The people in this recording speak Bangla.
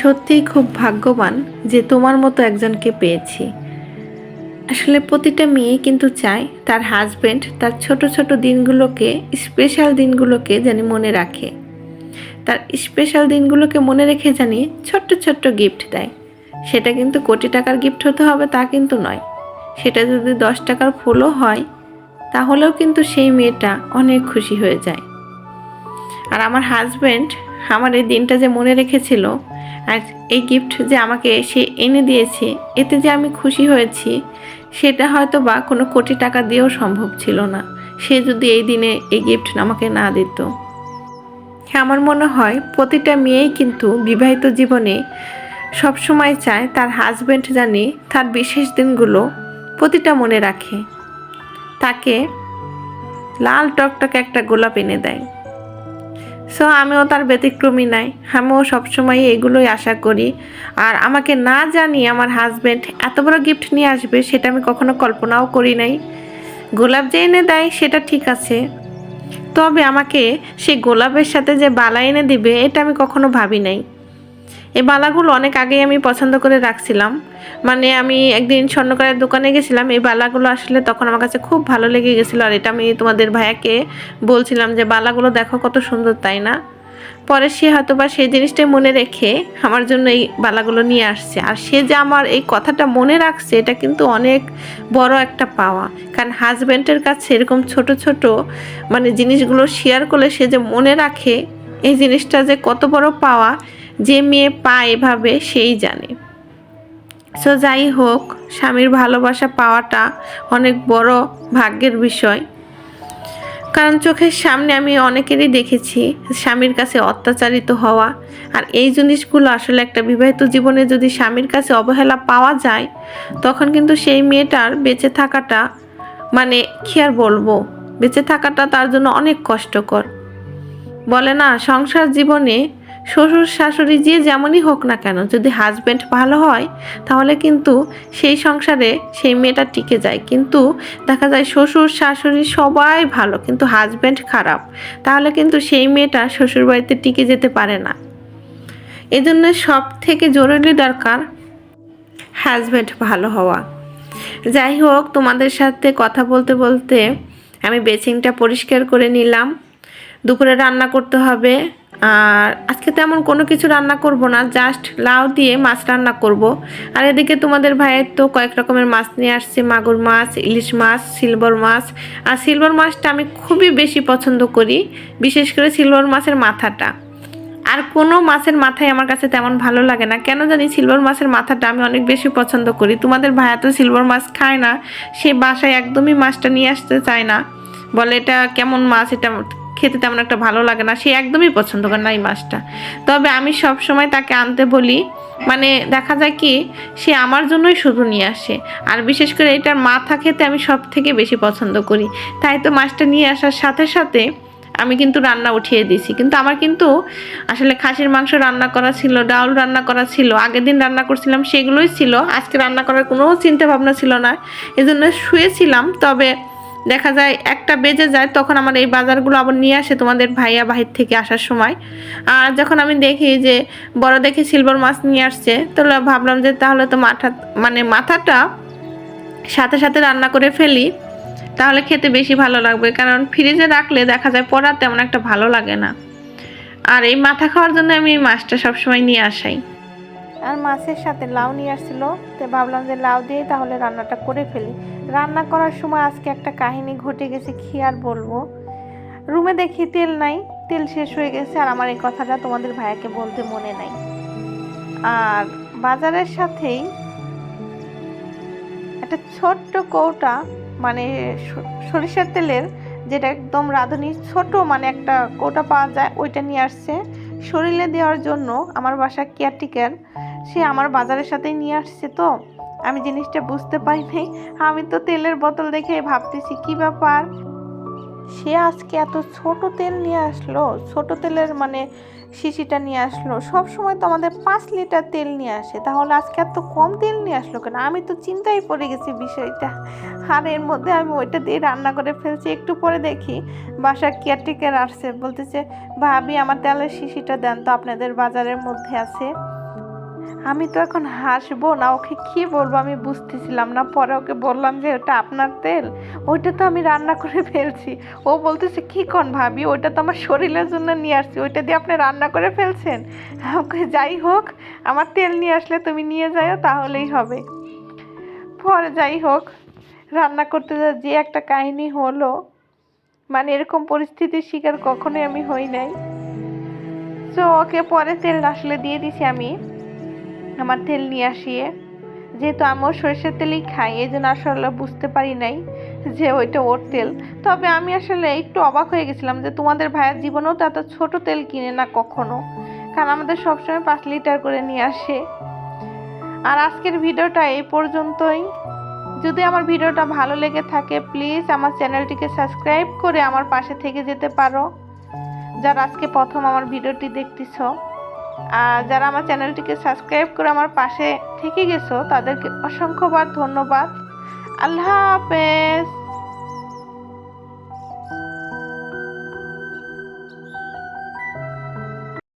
সত্যিই খুব ভাগ্যবান যে তোমার মতো একজনকে পেয়েছি। আসলে প্রতিটা মেয়ে কিন্তু চায় তার হাজবেন্ড তার ছোট ছোট দিনগুলোকে স্পেশাল দিনগুলোকে যেন মনে রাখে। তার স্পেশাল দিনগুলোকে মনে রেখে জানি ছোট্ট ছোট্ট গিফট দেয়। সেটা কিন্তু কোটি টাকার গিফট হতে হবে তা কিন্তু নয়। সেটা যদি দশ টাকার ফুলও হয়, তাহলেও কিন্তু সেই মেয়েটা অনেক খুশি হয়ে যায়। আর আমার হাজব্যান্ড আমার এই দিনটা যে মনে রেখেছিল এই গিফট যে আমাকে সে এনে দিয়েছে, এতে যে আমি খুশি হয়েছি, সেটা হয়তো বা কোনো কোটি টাকা দিয়েও সম্ভব ছিল না। সে যদি এই দিনে এই গিফট আমাকে না দিত। আমার মনে হয় প্রতিটা মেয়েই কিন্তু বিবাহিত জীবনে সবসময় চায় তার হাজব্যান্ড জানি তার বিশেষ দিনগুলো প্রতিটা মনে রাখে। তাকে লাল টকটকে একটা গোলাপ এনে দেয়। সো আমিও তার ব্যতিক্রমী নাই। আমিও সবসময় এগুলোই আশা করি। আর আমাকে না জানি আমার হাজব্যান্ড এত বড় গিফট নিয়ে আসবে, সেটা আমি কখনো কল্পনাও করি নাই। গোলাপ যে এনে দেয়, সেটা ঠিক আছে। তবে আমাকে সে গোলাপের সাথে যে বালা এনে দিবে, এটা আমি কখনো ভাবি নাই। এই বালাগুলো অনেক আগেই আমি পছন্দ করে রাখছিলাম। মানে আমি একদিন স্বর্ণকারের দোকানে গেছিলাম, এই বালাগুলো আসলে তখন আমার কাছে খুব ভালো লেগে গেছিল। আর এটা আমি তোমাদের ভাইয়াকে বলছিলাম যে, বালাগুলো দেখো কত সুন্দর, তাই না? পরে সে হয়তো বা সেই জিনিসটাই মনে রেখে আমার জন্য এই বালাগুলো নিয়ে আসছে। আর সে যে আমার এই কথাটা মনে রাখছে, এটা কিন্তু অনেক বড় একটা পাওয়া। কারণ হাজব্যান্ডের কাছে এরকম ছোট ছোট মানে জিনিসগুলো শেয়ার করলে সে যে মনে রাখে, এই জিনিসটা যে কত বড় পাওয়া যে মেয়ে পায় এভাবে সেই জানে। সো যাই হোক স্বামীর ভালোবাসা পাওয়াটা অনেক বড় ভাগ্যের বিষয়। কারণ চোখের সামনে আমি অনেকেরই দেখেছি স্বামীর কাছে অত্যাচারিত হওয়া। আর এই জিনিসগুলো আসলে একটা বিবাহিত জীবনে যদি স্বামীর কাছে অবহেলা পাওয়া যায়, তখন কিন্তু সেই মেয়েটার বেঁচে থাকাটা মানে কি আর বলব, বেঁচে থাকাটা তার জন্য অনেক কষ্টকর। বলে না, সংসার জীবনে শ্বশুর, শাশুড়ি যে যেমনই হোক না কেন, যদি হাজব্যান্ড ভালো হয়, তাহলে কিন্তু সেই সংসারে সেই মেয়েটা টিকে যায়। কিন্তু দেখা যায় শ্বশুর, শাশুড়ি সবাই ভালো, কিন্তু হাজব্যান্ড খারাপ। তাহলে কিন্তু সেই মেয়েটা শ্বশুর বাড়িতে টিকে যেতে পারে না। এজন্য সব থেকে জরুরি দরকার হাজব্যান্ড ভালো হওয়া। যাই হোক, তোমাদের সাথে কথা বলতে বলতে আমি বেচিংটা পরিষ্কার করে নিলাম। দুপুরে রান্না করতে হবে। আর আজকে তেমন কোনো কিছু রান্না করব না জাস্ট লাউ দিয়ে মাছ রান্না করব। আর এদিকে তোমাদের ভাইয়ের তো কয়েক রকমের মাছ নিয়ে আসছে, মাগুর মাছ, ইলিশ মাছ, সিলভার মাছ। আর সিলভার মাছটা আমি খুবই বেশি পছন্দ করি, বিশেষ করে সিলভার মাছের মাথাটা। আর কোনো মাছের মাথায় আমার কাছে তেমন ভালো লাগে না। কেন জানি সিলভার মাছের মাথাটা আমি অনেক বেশি পছন্দ করি। তোমাদের ভাইয়া তো সিলভার মাছ খায় না, সে বাসায় একদমই মাছটা নিয়ে আসতে চায় না। বলে এটা কেমন মাছ, এটা খেতে তেমন একটা ভালো লাগে না। সে একদমই পছন্দ করে না এই মাছটা। তবে আমি সব সময় তাকে আনতে বলি মানে দেখা যায় কি, সে আমার জন্যই শুধু নিয়ে আসে। আর বিশেষ করে এটার মাথা খেতে আমি সব থেকে বেশি পছন্দ করি। তাই তো মাছটা নিয়ে আসার সাথে সাথে আমি কিন্তু রান্না উঠিয়ে দিয়েছি। কিন্তু আমার কিন্তু আসলে খাসির মাংস রান্না করা ছিল ডাউল রান্না করা ছিল, আগের দিন রান্না করছিলাম সেগুলোই ছিল। আজকে রান্না করার কোনো চিন্তা ভাবনা ছিল না। এজন্য শুয়েছিলাম, তবে দেখা যায় একটা বেজে যায়, তখন আমার এই বাজারগুলো আবার নিয়ে আসে তোমাদের ভাইয়া বাহির থেকে আসার সময়। আর যখন আমি দেখি যে বড় দেখে সিলভার মাছ নিয়ে আসছে, তাহলে ভাবলাম যে তাহলে তো মাথা মানে মাথাটা সাথে সাথে রান্না করে ফেলি, তাহলে খেতে বেশি ভালো লাগবে। কারণ ফ্রিজে রাখলে দেখা যায় পড়া তেমন একটা ভালো লাগে না। আর এই মাথা খাওয়ার জন্য আমি এই মাছটা সবসময় নিয়ে আসাই। আর মাছের সাথে লাউ নিয়ে আসছিল, তো ভাবলাম যে লাউ দিয়ে তাহলে রান্নাটা করে ফেলি। রান্না করার সময় আজকে একটা কাহিনী ঘটে গেছে, কি আর বলব? রুমে দেখি তেল নাই, তেল শেষ হয়ে গেছে আর আমার এই কথাটা তোমাদের ভাইয়াকে বলতে মনে নাই। আর বাজারের সাথেই একটা ছোট্ট কৌটা মানে সরিষার তেলের যেটা একদম রাঁধুনি ছোট মানে একটা কৌটা পাওয়া যায়, ওইটা নিয়ে আসছে। শরীরে দেওয়ার জন্য আমার বাসা কেয়ারটেকার, সে আমার বাজারের সাথেই নিয়ে আসছে তো। আমি জিনিসটা বুঝতে পারিনি। আমি তো তেলের বোতল দেখে ভাবতেছি, কি ব্যাপার? সে আজকে এত ছোট তেল নিয়ে আসলো, ছোট তেলের মানে শিশিটা নিয়ে আসলো। সব সময় তো আমাদের পাঁচ লিটার তেল নিয়ে আসে, তাহলে আজকে এত কম তেল নিয়ে আসলো কেন? আমি তো চিন্তায় পড়ে গেছি বিষয়টা। আর এর মধ্যে আমি ওইটা দিয়ে রান্না করে ফেলছি, একটু পরে দেখি। বাসার কেয়ারটেকার আসছে, বলতেছে, ভাবি, আমার তেলের শিশিটা দেন তো, আপনাদের বাজারের মধ্যে আছে। আমি তো এখন হাসবো না, ওকে কি বলব আমি বুঝতেছিলাম না। পরে ওকে বললাম যে, ওটা আপনার তেল? ওইটা তো আমি রান্না করে ফেলছি। ও বলতেছে, কি কন ভাবি? ওইটা তো আমার শরীরের জন্য নিয়ে আসছি, ওইটা দিয়ে আপনি রান্না করে ফেলছেন? ওকে, যাই হোক, আমার তেল নিয়ে আসলে তুমি নিয়ে যাও তাহলেই হবে। পরে যাই হোক, রান্না করতে যা, যে একটা কাহিনী হলো মানে এরকম পরিস্থিতির শিকার কখনোই আমি হই নাই। তো ওকে পরে তেল আসলে দিয়ে দিছি আমি। আমার তেল নিয়ে আসিয়ে, যেহেতু আমিও সরষের তেলেই খাই, এই জন্য আসলে বুঝতে পারি নাই যে ওইটা ওর তেল। তবে আমি আসলে একটু অবাক হয়ে গেছিলাম যে তোমাদের ভাইয়ের জীবনেও তো এত ছোট তেল কিনে না কখনো। কারণ আমাদের সবসময় পাঁচ লিটার করে নিয়ে আসে। আর আজকের ভিডিওটা এই পর্যন্তই। যদি আমার ভিডিওটা ভালো লেগে থাকে প্লিজ আমার চ্যানেলটিকে সাবস্ক্রাইব করে আমার পাশে থেকে যেতে পারো। যারা আজকে প্রথম আমার ভিডিওটি দেখতেছ। যারা আমার চ্যানেলটিকে সাবস্ক্রাইব করে আমার পাশে থেকে গেছো তাদেরকে অসংখ্যবার ধন্যবাদ। আল্লাহ হাফেজ।